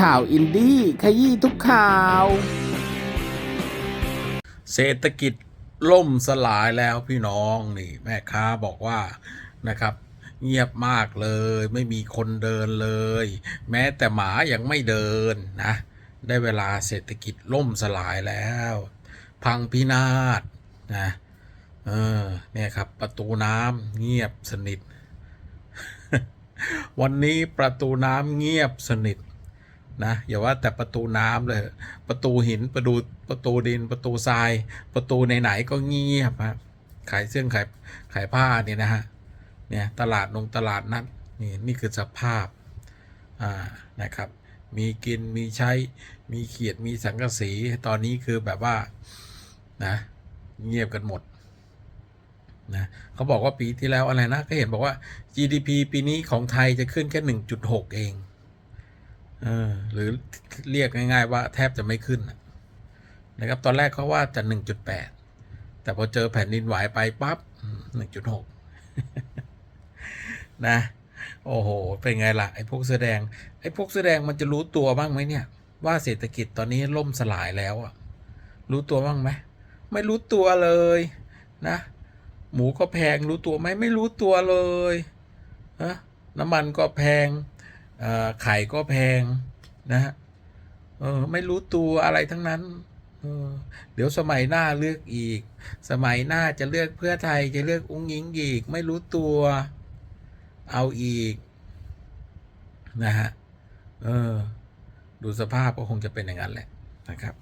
ข่าวอินดี้ขยี้ทุกข่าว เศรษฐกิจล่มสลายแล้วพี่น้องนี่ แม่ค้าบอกว่านะครับ เงียบมากเลย ไม่มีคนเดินเลย แม้แต่หมายังไม่เดินนะ ได้เวลาเศรษฐกิจล่มสลายแล้ว พังพินาศนะเออเนี่ยครับประตูน้ำเงียบสนิท วันนี้ประตูน้ำเงียบสนิท นะอย่าว่าแต่ประตูน้ำเลย ประตูหินประตูประตูดิน ประตูทราย ประตูไหนๆก็เงียบฮะขายเสื้อขายขายผ้าเนี่ยนะฮะเนี่ยตลาดนงตลาดนัดนี่นี่คือสภาพอ่านะครับ มีกินมีใช้มีเขียดมีสังกะสีตอนนี้คือแบบว่านะเงียบกันหมดนะเขาบอกว่าปีที่แล้วอะไรนะก็เห็นบอกว่า GDP ปีนี้ของไทยจะขึ้นแค่หนึ่งจุดหกเอง เออหรือเรียกง่าย ๆ ว่าแทบจะไม่ขึ้นนะครับ ตอนแรกเขาว่าจะ 1.8 แต่พอเจอแผ่นดินไหวไปปั๊บ 1.6 นะ โอ้โห เป็นไงล่ะ ไอ้พวกเสื้อแดง ไอ้พวกเสื้อแดงมันจะรู้ตัวบ้างไหมเนี่ย ว่าเศรษฐกิจตอนนี้ล่มสลายแล้วอะรู้ตัวบ้างไหม ไม่รู้ตัวเลยนะ หมูก็แพงรู้ตัวไหมไม่รู้ตัวเลยนะน้ำมันก็แพง ไข่ก็แพงนะฮะเออไม่รู้ตัวอะไรทั้งนั้นเออเดี๋ยวสมัยหน้าเลือกอีก สมัยหน้าจะเลือกเพื่อไทยจะเลือกอุ้งยิงอีก ไม่รู้ตัวเอาอีกนะฮะเออ ดูสภาพก็คงจะเป็นอย่างนั้นแหละนะครับ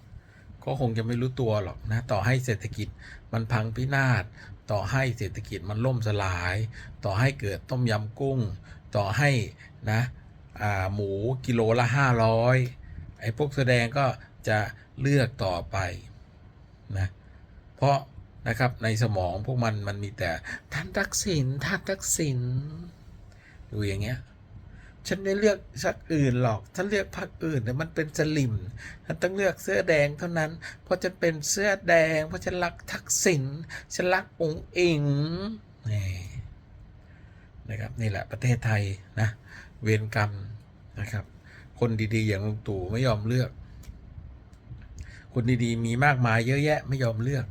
ก็คงจะไม่รู้ตัวหรอกนะ ต่อให้เศรษฐกิจมันพังพินาศต่อให้เศรษฐกิจมันล่มสลาย ต่อให้เกิดต้มยำกุ้ง ต่อให้นะ หมูกิโลละห้าร้อยไอ้พวกแสดงก็จะเลือกต่อไปนะเพราะนะครับในสมองพวกมันมันมีแต่ท่านทักษิณท่านทักษิณดูอย่างเงี้ยฉันไม่เลือกชักอื่นหรอกถ้าเลือกพรรคอื่นเนี่ยมันเป็นสลิมฉันต้องเลือกเสื้อแดงเท่านั้น เพราะฉันเป็นเสื้อแดง เพราะฉันรักทักษิณฉันรักองค์อิงนี่ นะครับนี่แหละประเทศไทยนะเวรกรรมนะครับ คนดีๆ อย่างลุงตู่ไม่ยอมเลือก คนดีๆมีมากมายเยอะแยะไม่ยอมเลือก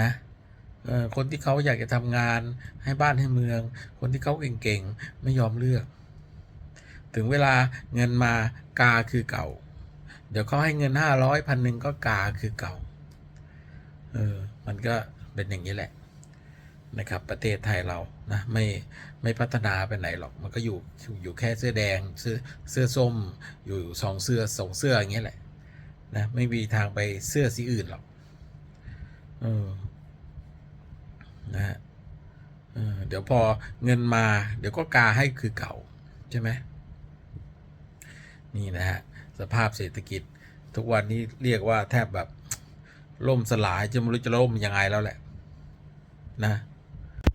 นะคนที่เขาอยากจะทำงานให้บ้านให้เมือง คนที่เขาเก่งๆไม่ยอมเลือก ถึงเวลาเงินมากาคือเก่า เดี๋ยวเขาให้เงินห้าร้อยพันหนึ่งก็กาคือเก่าเออมันก็เป็นอย่างนี้แหละ นะครับประเทศไทยเรานะไม่ไม่พัฒนาไปไหนหรอกมันก็อยู่อยู่แค่เสื้อแดงเสื้อเสื้อส้มอยู่สองเสื้อสองเสื้ออย่างเงี้ยแหละนะไม่มีทางไปเสื้อสีอื่นหรอกเออนะฮะเออเดี๋ยวพอเงินมา เดี๋ยวก็กาให้คือเก่า ใช่ไหมนี่นะฮะสภาพเศรษฐกิจ ทุกวันนี้เรียกว่าแทบแบบล่มสลายจะไม่รู้จะล่มยังไงแล้วแหละ นะ